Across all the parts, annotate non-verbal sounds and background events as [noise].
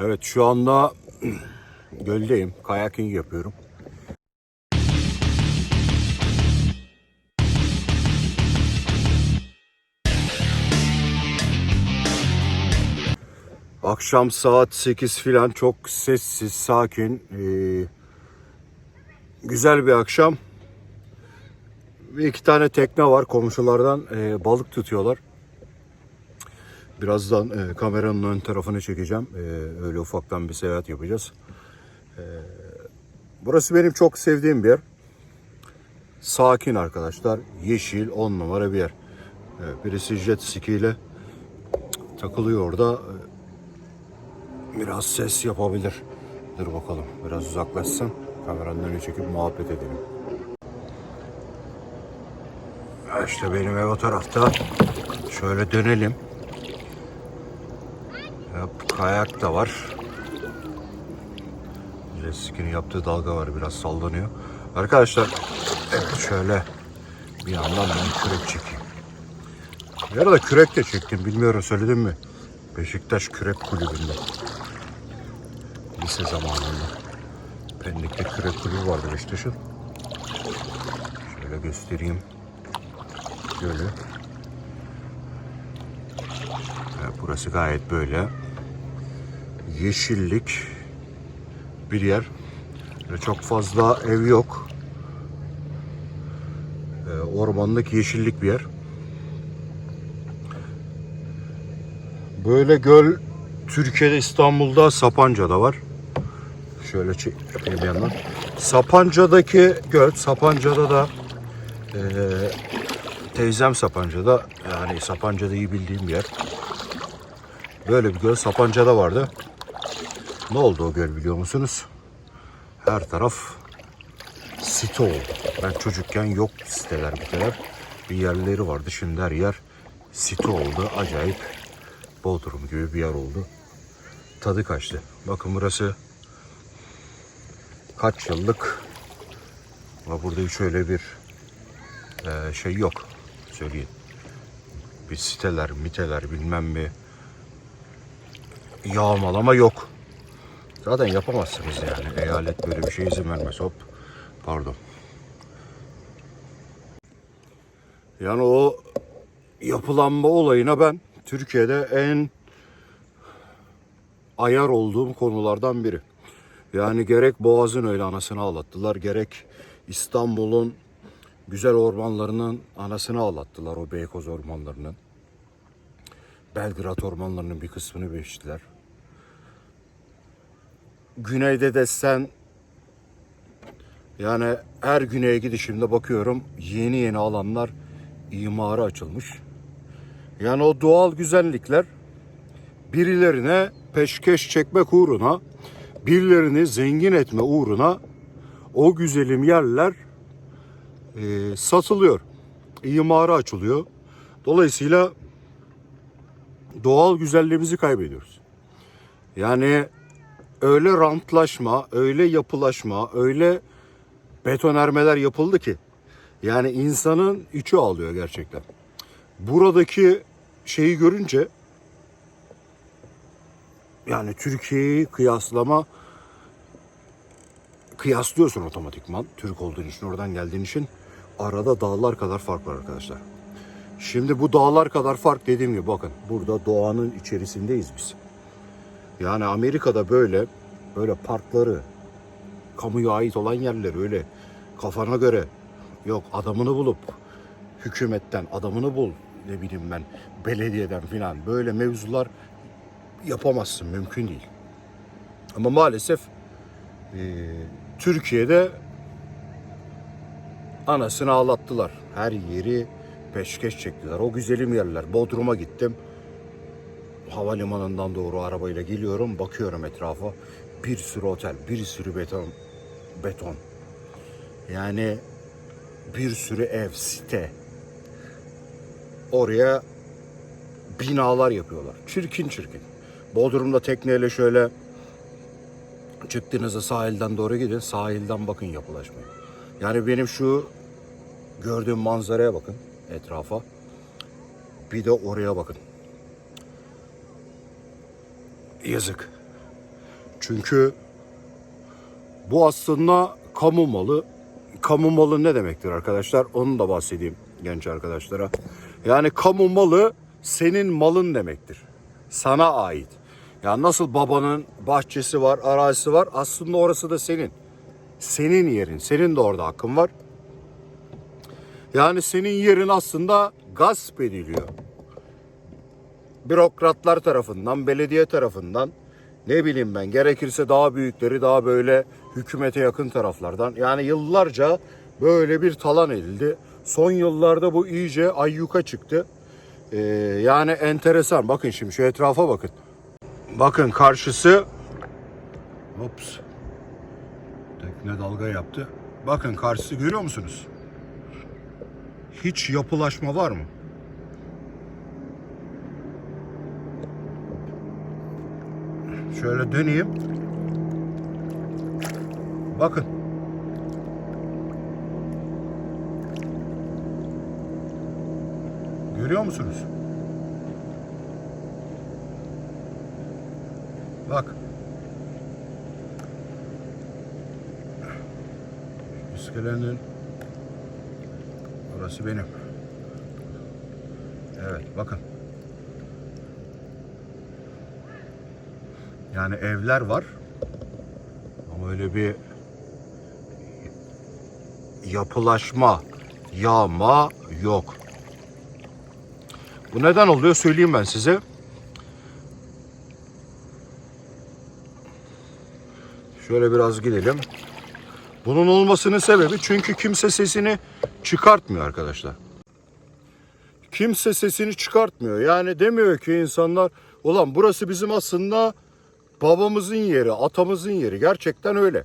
Evet şu anda [clears throat] göldeyim. Kayaking yapıyorum. Akşam saat 8 filan çok sessiz, sakin. ee, güzel bir akşam. Bir iki tane tekne var komşulardan ee, balık tutuyorlar. Birazdan e, kameranın ön tarafını çekeceğim. E, öyle ufaktan bir seyahat yapacağız. E, burası benim çok sevdiğim bir yer. Sakin arkadaşlar. Yeşil, on numara bir yer. E, birisi jet ski ile takılıyor orada. E, biraz ses yapabilir. Dur bakalım. Biraz uzaklaşsın. Kameranın önüne çekip muhabbet edelim. İşte benim ev o tarafta. Şöyle dönelim. Kayak da var. Jet yaptığı dalga var. Biraz sallanıyor. Arkadaşlar evet şöyle bir yandan ben kürek çekeyim. Bir arada kürek de çektim. Bilmiyorum söyledim mi? Beşiktaş Kürek Kulübü'nde. Lise zamanında. Pendik'te kürek kulübü vardı Beşiktaş'ın. Şöyle göstereyim. Evet, burası gayet böyle yeşillik bir yer. Çok fazla ev yok. Ee, ormanlık yeşillik bir yer. Böyle göl Türkiye'de İstanbul'da Sapanca'da var. Şöyle yapayım bir yandan. Sapanca'daki göl, Sapanca'da da eee, teyzem Sapanca'da yani Sapanca'da iyi bildiğim bir yer. Böyle bir göl Sapanca'da vardı. Ne oldu o göl biliyor musunuz? Her taraf site oldu. Ben çocukken yok siteler biteler. Bir yerleri vardı. Şimdi her yer site oldu. Acayip Bodrum gibi bir yer oldu. Tadı kaçtı. Bakın burası kaç yıllık ama burada hiç öyle bir e, şey yok. Söyleyeyim. Bir siteler, miteler bilmem mi yağmalama yok. Zaten yapamazsınız yani. Eyalet böyle bir şey izin vermez. Hop. Pardon. Yani o yapılanma olayına ben Türkiye'de en ayar olduğum konulardan biri. Yani gerek Boğaz'ın öyle anasını ağlattılar, gerek İstanbul'un güzel ormanlarının anasını ağlattılar o Beykoz ormanlarının. Belgrad ormanlarının bir kısmını beştiler. Güneyde desen yani her güneye gidişimde bakıyorum yeni yeni alanlar imara açılmış. Yani o doğal güzellikler birilerine peşkeş çekmek uğruna, birilerini zengin etme uğruna o güzelim yerler e, satılıyor. İmara açılıyor. Dolayısıyla doğal güzelliğimizi kaybediyoruz. Yani öyle rantlaşma, öyle yapılaşma, öyle betonermeler yapıldı ki yani insanın içi ağlıyor gerçekten. Buradaki şeyi görünce yani Türkiye'yi kıyaslama kıyaslıyorsun otomatikman. Türk olduğun için, oradan geldiğin için arada dağlar kadar fark var arkadaşlar. Şimdi bu dağlar kadar fark dediğim gibi bakın burada doğanın içerisindeyiz biz. Yani Amerika'da böyle böyle parkları, kamuya ait olan yerleri öyle kafana göre yok adamını bulup hükümetten adamını bul ne bileyim ben belediyeden filan böyle mevzular yapamazsın mümkün değil. Ama maalesef e, Türkiye'de anasını ağlattılar. Her yeri peşkeş çektiler. O güzelim yerler. Bodrum'a gittim. Havalimanından doğru arabayla geliyorum. Bakıyorum etrafa. Bir sürü otel, bir sürü beton. Beton. Yani bir sürü ev, site. Oraya binalar yapıyorlar. Çirkin çirkin. Bodrum'da tekneyle şöyle çıktığınızda sahilden doğru gidin. Sahilden bakın yapılaşmayı. Yani benim şu gördüğüm manzaraya bakın etrafa. Bir de oraya bakın. Yazık. Çünkü bu aslında kamu malı. Kamu malı ne demektir arkadaşlar? Onu da bahsedeyim genç arkadaşlara. Yani kamu malı senin malın demektir. Sana ait. Yani nasıl babanın bahçesi var, arazisi var aslında orası da senin. Senin yerin. Senin de orada hakkın var. Yani senin yerin aslında gasp ediliyor. Bürokratlar tarafından, belediye tarafından, ne bileyim ben gerekirse daha büyükleri daha böyle hükümete yakın taraflardan. Yani yıllarca böyle bir talan edildi. Son yıllarda bu iyice ayyuka çıktı. Ee, yani enteresan. Bakın şimdi şu etrafa bakın. Bakın karşısı Ops. Tekne dalga yaptı. Bakın karşısı görüyor musunuz? Hiç yapılaşma var mı? Şöyle döneyim. Bakın. Görüyor musunuz? Bak. İskelenin Burası benim. Evet bakın. Yani evler var. Ama öyle bir yapılaşma, yağma yok. Bu neden oluyor söyleyeyim ben size. Şöyle biraz gidelim. Bunun olmasının sebebi çünkü kimse sesini çıkartmıyor arkadaşlar. Kimse sesini çıkartmıyor. Yani demiyor ki insanlar ulan burası bizim aslında babamızın yeri, atamızın yeri. Gerçekten öyle.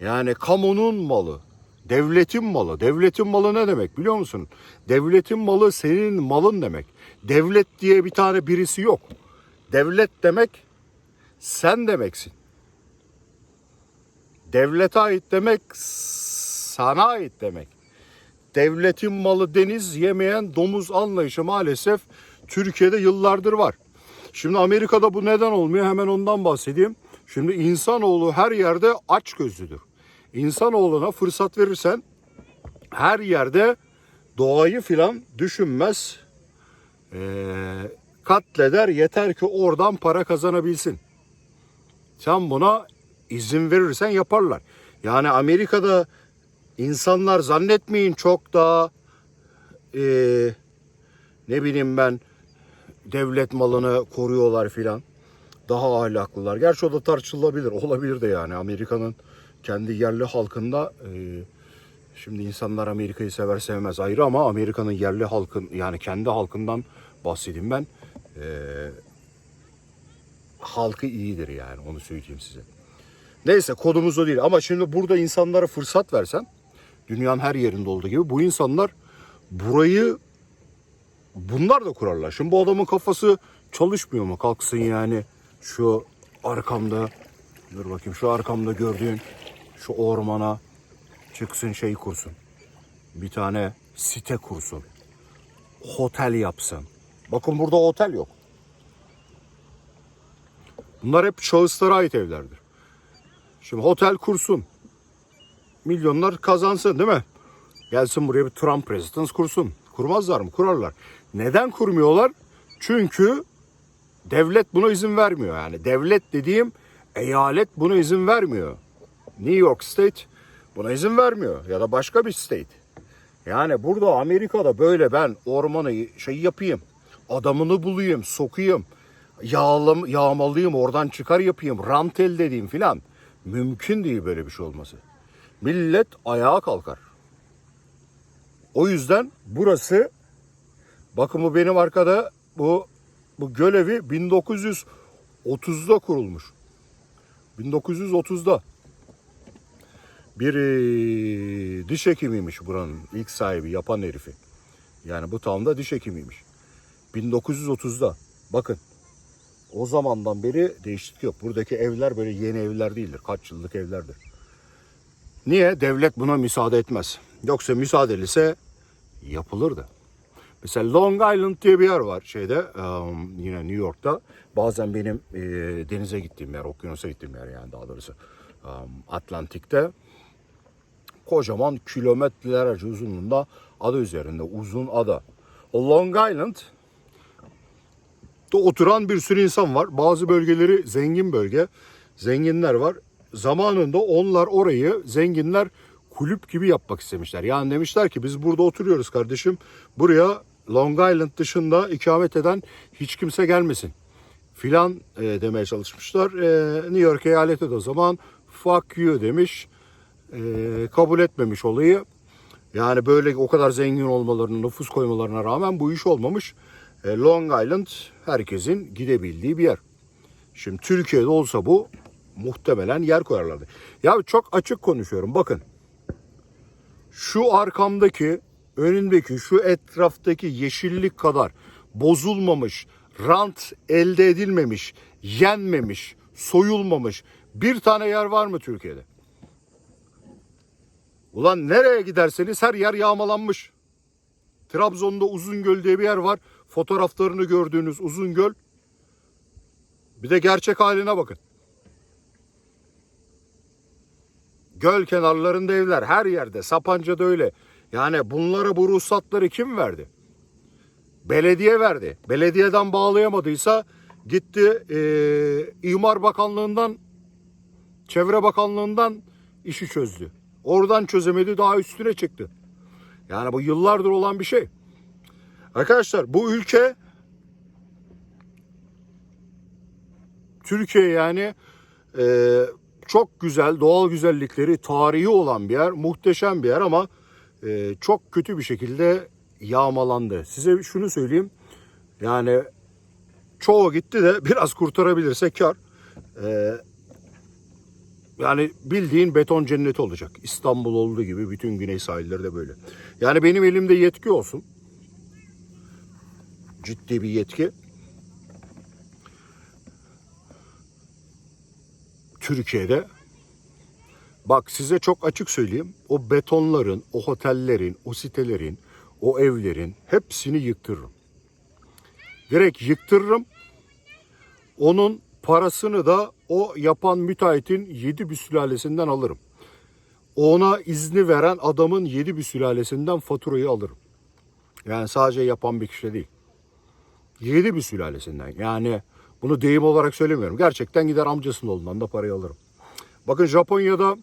Yani kamunun malı, devletin malı. Devletin malı ne demek biliyor musun? Devletin malı senin malın demek. Devlet diye bir tane birisi yok. Devlet demek sen demeksin. Devlete ait demek sana ait demek. Devletin malı deniz yemeyen domuz anlayışı maalesef Türkiye'de yıllardır var. Şimdi Amerika'da bu neden olmuyor hemen ondan bahsedeyim. Şimdi insanoğlu her yerde aç gözlüdür. İnsanoğluna fırsat verirsen her yerde doğayı filan düşünmez. Ee, katleder yeter ki oradan para kazanabilsin. Sen buna izin verirsen yaparlar. Yani Amerika'da insanlar zannetmeyin çok daha eee, ne bileyim ben devlet malını koruyorlar filan. Daha ahlaklılar. Gerçi o da tartışılabilir. [laughs] Olabilir de yani Amerika'nın kendi yerli halkında eee, şimdi insanlar Amerika'yı sever sevmez ayrı ama Amerika'nın yerli halkın yani kendi halkından bahsedeyim ben. Eee, halkı iyidir yani onu söyleyeyim size. Neyse kodumuz o değil ama şimdi burada insanlara fırsat versen dünyanın her yerinde olduğu gibi bu insanlar burayı bunlar da kurarlar. Şimdi bu adamın kafası çalışmıyor mu? Kalksın yani şu arkamda dur bakayım şu arkamda gördüğün şu ormana çıksın şey kursun. Bir tane site kursun. Otel yapsın. Bakın burada otel yok. Bunlar hep şahıslara ait evlerdir. Şimdi otel kursun. Milyonlar kazansın değil mi? Gelsin buraya bir Trump Residence kursun. Kurmazlar mı? Kurarlar. Neden kurmuyorlar? Çünkü devlet buna izin vermiyor. Yani devlet dediğim eyalet buna izin vermiyor. New York State buna izin vermiyor. Ya da başka bir state. Yani burada Amerika'da böyle ben ormanı şey yapayım. Adamını bulayım, sokayım. Yağlam, yağmalayayım, oradan çıkar yapayım. Rant elde edeyim filan. Mümkün değil böyle bir şey olması. Millet ayağa kalkar. O yüzden burası bakın bu benim arkada bu bu gölevi 1930'da kurulmuş. 1930'da. Bir diş hekimiymiş buranın ilk sahibi yapan herifi. Yani bu tamda diş hekimiymiş. 1930'da. Bakın o zamandan beri değişiklik yok. Buradaki evler böyle yeni evler değildir. Kaç yıllık evlerdir. Niye? Devlet buna müsaade etmez. Yoksa müsaade ise yapılırdı. Mesela Long Island diye bir yer var şeyde um, yine New York'ta. Bazen benim e, denize gittiğim yer, okyanusa gittiğim yer yani daha doğrusu um, Atlantik'te. Kocaman kilometrelerce uzunluğunda ada üzerinde uzun ada. O Long Island oturan bir sürü insan var. Bazı bölgeleri zengin bölge. Zenginler var. Zamanında onlar orayı zenginler kulüp gibi yapmak istemişler. Yani demişler ki biz burada oturuyoruz kardeşim. Buraya Long Island dışında ikamet eden hiç kimse gelmesin. Filan e, demeye çalışmışlar. E, New York eyaleti de o zaman fuck you demiş. E, kabul etmemiş olayı. Yani böyle o kadar zengin olmalarına, nüfus koymalarına rağmen bu iş olmamış. E, Long Island herkesin gidebildiği bir yer. Şimdi Türkiye'de olsa bu muhtemelen yer koyarlardı. Ya çok açık konuşuyorum bakın. Şu arkamdaki, önündeki, şu etraftaki yeşillik kadar bozulmamış, rant elde edilmemiş, yenmemiş, soyulmamış bir tane yer var mı Türkiye'de? Ulan nereye giderseniz her yer yağmalanmış. Trabzon'da Uzungöl diye bir yer var. Fotoğraflarını gördüğünüz Uzungöl. Bir de gerçek haline bakın. Göl kenarlarında evler her yerde. Sapanca'da öyle. Yani bunlara bu ruhsatları kim verdi? Belediye verdi. Belediyeden bağlayamadıysa gitti eee İmar Bakanlığı'ndan Çevre Bakanlığı'ndan işi çözdü. Oradan çözemedi daha üstüne çıktı. Yani bu yıllardır olan bir şey. Arkadaşlar bu ülke Türkiye yani e, çok güzel doğal güzellikleri tarihi olan bir yer muhteşem bir yer ama e, çok kötü bir şekilde yağmalandı. Size şunu söyleyeyim yani çoğu gitti de biraz kurtarabilirse kar. E, yani bildiğin beton cenneti olacak. İstanbul olduğu gibi bütün güney sahilleri de böyle. Yani benim elimde yetki olsun. Ciddi bir yetki. Türkiye'de bak size çok açık söyleyeyim. O betonların, o otellerin, o sitelerin, o evlerin hepsini yıktırırım. Direkt yıktırırım. Onun parasını da o yapan müteahhitin yedi bir sülalesinden alırım. Ona izni veren adamın yedi bir sülalesinden faturayı alırım. Yani sadece yapan bir kişi değil. Yedi bir sülalesinden. Yani bunu deyim olarak söylemiyorum. Gerçekten gider amcasının oğlundan da parayı alırım. Bakın Japonya'da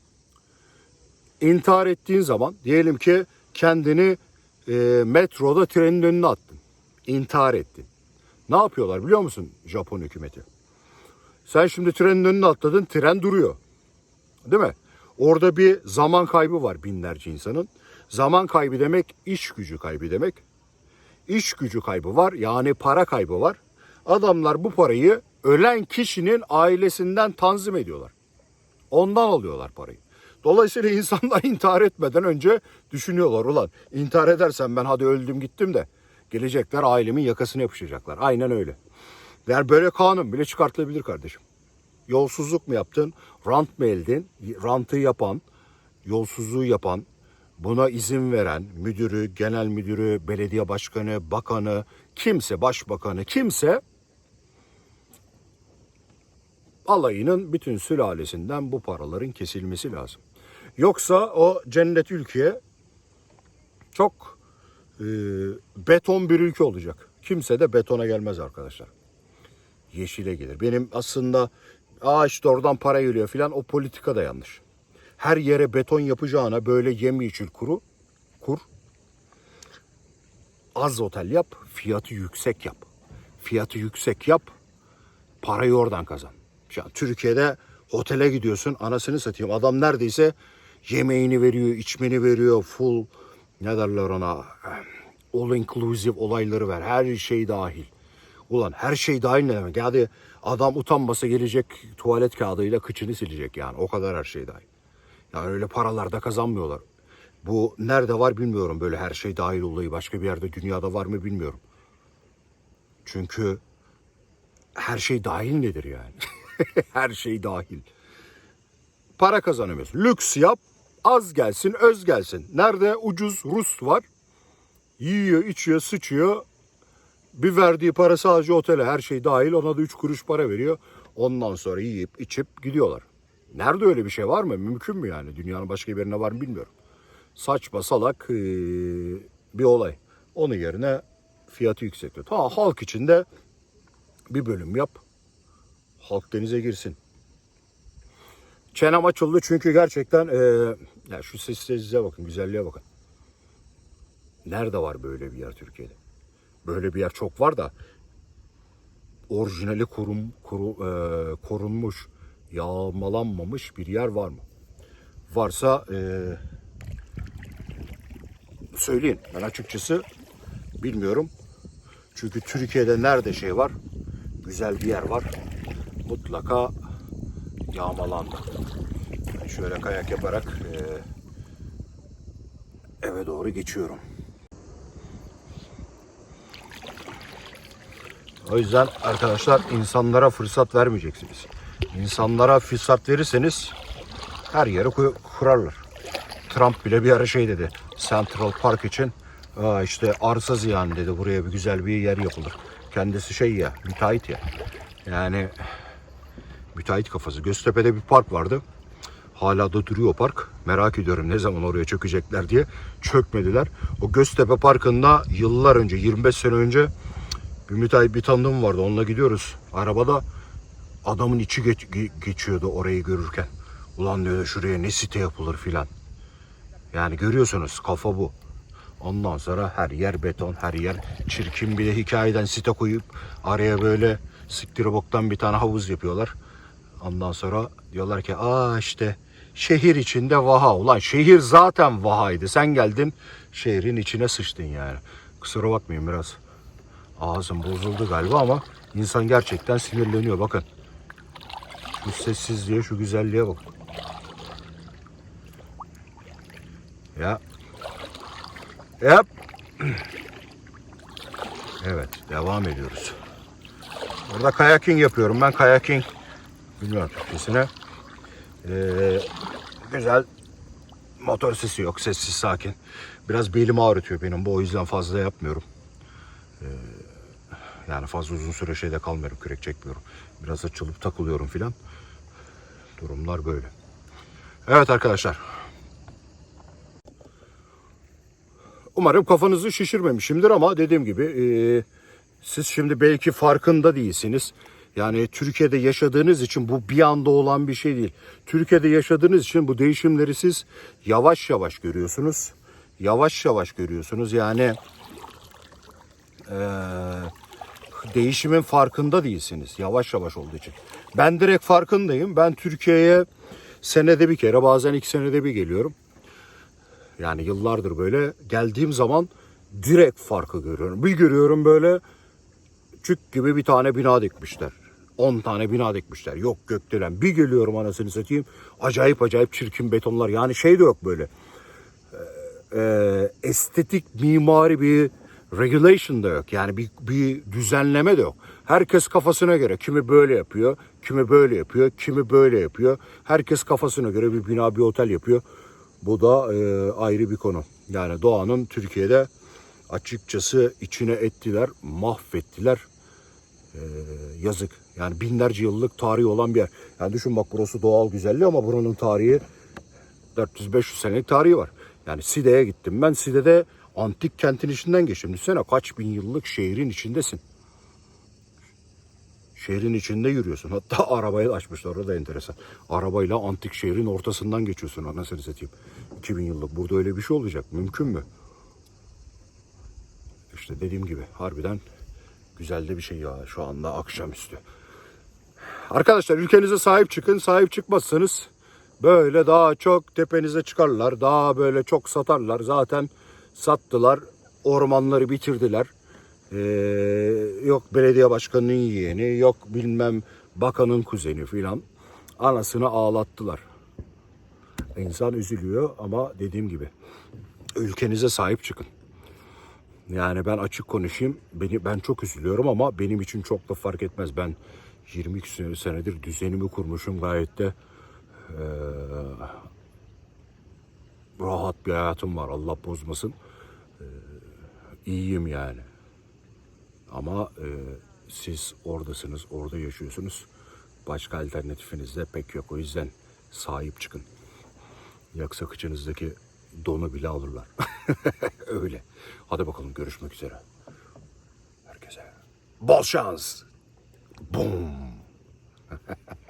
intihar ettiğin zaman diyelim ki kendini e, metroda trenin önüne attın. İntihar ettin. Ne yapıyorlar biliyor musun Japon hükümeti? Sen şimdi trenin önüne atladın, tren duruyor. Değil mi? Orada bir zaman kaybı var binlerce insanın. Zaman kaybı demek iş gücü kaybı demek. İş gücü kaybı var yani para kaybı var. Adamlar bu parayı ölen kişinin ailesinden tanzim ediyorlar. Ondan alıyorlar parayı. Dolayısıyla [laughs] insanlar intihar etmeden önce düşünüyorlar ulan intihar edersem ben hadi öldüm gittim de gelecekler ailemin yakasını yapışacaklar. Aynen öyle. Yani böyle kanun bile çıkartılabilir kardeşim. Yolsuzluk mu yaptın? Rant mı eldin? Rantı yapan, yolsuzluğu yapan, buna izin veren müdürü, genel müdürü, belediye başkanı, bakanı, kimse, başbakanı, kimse alayının bütün sülalesinden bu paraların kesilmesi lazım. Yoksa o cennet ülkeye çok e, beton bir ülke olacak. Kimse de betona gelmez arkadaşlar. Yeşile gelir. Benim aslında aa işte oradan para geliyor filan o politika da yanlış. Her yere beton yapacağına böyle yemyeşil kuru kur. Az otel yap, fiyatı yüksek yap. Fiyatı yüksek yap, parayı oradan kazan. An Türkiye'de otele gidiyorsun, anasını satayım. Adam neredeyse yemeğini veriyor, içmeni veriyor, full ne derler ona, all inclusive olayları ver. Her şey dahil. Ulan her şey dahil ne demek? Yani adam utanmasa gelecek tuvalet kağıdıyla kıçını silecek yani. O kadar her şey dahil. Yani öyle paralar da kazanmıyorlar. Bu nerede var bilmiyorum böyle her şey dahil olayı. Başka bir yerde dünyada var mı bilmiyorum. Çünkü her şey dahil nedir yani? [laughs] her şey dahil. Para kazanamıyorsun. Lüks yap, az gelsin, öz gelsin. Nerede ucuz Rus var? Yiyor, içiyor, sıçıyor. Bir verdiği para sadece otele her şey dahil ona da 3 kuruş para veriyor. Ondan sonra yiyip içip gidiyorlar. Nerede öyle bir şey var mı? Mümkün mü yani? Dünyanın başka bir yerine var mı bilmiyorum. Saçma salak eee, bir olay. Onun yerine fiyatı yüksek tut. Ha halk içinde bir bölüm yap. Halk denize girsin. Çenem açıldı çünkü gerçekten eee ya şu sessizliğe bakın, güzelliğe bakın. Nerede var böyle bir yer Türkiye'de? Böyle bir yer çok var da orijinali korum, koru, eee, korunmuş, yağmalanmamış bir yer var mı? Varsa eee söyleyin. Ben açıkçası bilmiyorum. Çünkü Türkiye'de nerede şey var? Güzel bir yer var. Mutlaka yağmalandı. Ben şöyle kayak yaparak eee, eve doğru geçiyorum. O yüzden arkadaşlar insanlara fırsat vermeyeceksiniz. İnsanlara fırsat verirseniz her yere kurarlar. Trump bile bir ara şey dedi. Central Park için işte arsa ziyan dedi. Buraya bir güzel bir yer yapılır. Kendisi şey ya, müteahhit ya. Yani müteahhit kafası. Göztepe'de bir park vardı. Hala da duruyor park. Merak ediyorum ne zaman oraya çökecekler diye. Çökmediler. O Göztepe Parkı'nda yıllar önce, 25 sene önce bir müteahhit bir tanıdığım vardı. Onunla gidiyoruz. Arabada adamın içi geç- ge- geçiyordu orayı görürken. Ulan diyor şuraya ne site yapılır filan. Yani görüyorsunuz kafa bu. Ondan sonra her yer beton, her yer çirkin bir de hikayeden site koyup araya böyle siktiri boktan bir tane havuz yapıyorlar. Ondan sonra diyorlar ki aa işte şehir içinde vaha. Ulan şehir zaten vahaydı. Sen geldin şehrin içine sıçtın yani. Kusura bakmayın biraz. Ağzım bozuldu galiba ama insan gerçekten sinirleniyor bakın. Şu sessizliğe, şu güzelliğe bak. Ya. Yap. Evet, devam ediyoruz. Burada kayaking yapıyorum. Ben kayaking bilmiyorum Türkçesine. Ee, güzel motor sesi yok. Sessiz sakin. Biraz belimi ağrıtıyor benim bu. O yüzden fazla yapmıyorum. Ee, yani fazla uzun süre şeyde kalmıyorum. Kürek çekmiyorum. Biraz açılıp takılıyorum filan. Durumlar böyle. Evet arkadaşlar. Umarım kafanızı şişirmemişimdir ama dediğim gibi e, siz şimdi belki farkında değilsiniz. Yani Türkiye'de yaşadığınız için bu bir anda olan bir şey değil. Türkiye'de yaşadığınız için bu değişimleri siz yavaş yavaş görüyorsunuz. Yavaş yavaş görüyorsunuz. Yani e, değişimin farkında değilsiniz. Yavaş yavaş olduğu için. Ben direkt farkındayım. Ben Türkiye'ye senede bir kere bazen iki senede bir geliyorum. Yani yıllardır böyle geldiğim zaman direkt farkı görüyorum. Bir görüyorum böyle çük gibi bir tane bina dikmişler. 10 tane bina dikmişler. Yok gökdelen. Bir geliyorum anasını satayım. Acayip acayip çirkin betonlar. Yani şey de yok böyle. Ee, e, estetik mimari bir regulation da yok. Yani bir, bir düzenleme de yok. Herkes kafasına göre. Kimi böyle yapıyor, kimi böyle yapıyor, kimi böyle yapıyor. Herkes kafasına göre bir bina, bir otel yapıyor. Bu da e, ayrı bir konu. Yani doğanın Türkiye'de açıkçası içine ettiler, mahvettiler. E, yazık. Yani binlerce yıllık tarihi olan bir yer. Yani düşün bak burası doğal güzelliği ama buranın tarihi 400-500 senelik tarihi var. Yani Side'ye gittim. Ben Side'de antik kentin içinden geçtim. Düşünsene kaç bin yıllık şehrin içindesin. Şehrin içinde yürüyorsun. Hatta [laughs] arabayı açmışlar. Orada da enteresan. Arabayla antik şehrin ortasından geçiyorsun. Anasını satayım. 2000 yıllık. Burada öyle bir şey olacak. Mümkün mü? İşte dediğim gibi harbiden güzel de bir şey ya şu anda akşamüstü. Arkadaşlar ülkenize sahip çıkın. Sahip çıkmazsanız böyle daha çok tepenize çıkarlar. Daha böyle çok satarlar. Zaten sattılar. Ormanları bitirdiler. Ee, yok belediye başkanının yeğeni, yok bilmem bakanın kuzeni filan. Anasını ağlattılar. İnsan üzülüyor ama dediğim gibi ülkenize sahip çıkın. Yani ben açık konuşayım. Beni ben çok üzülüyorum ama benim için çok da fark etmez. Ben 22 sene- senedir düzenimi kurmuşum gayet de eee, rahat bir hayatım var. Allah bozmasın. Eee, iyiyim yani. Ama e, siz oradasınız, orada yaşıyorsunuz. Başka alternatifiniz de pek yok. O yüzden sahip çıkın. Yoksa kıçınızdaki donu bile alırlar. [laughs] Öyle. Hadi bakalım görüşmek üzere. Herkese bol şans. Boom. [laughs]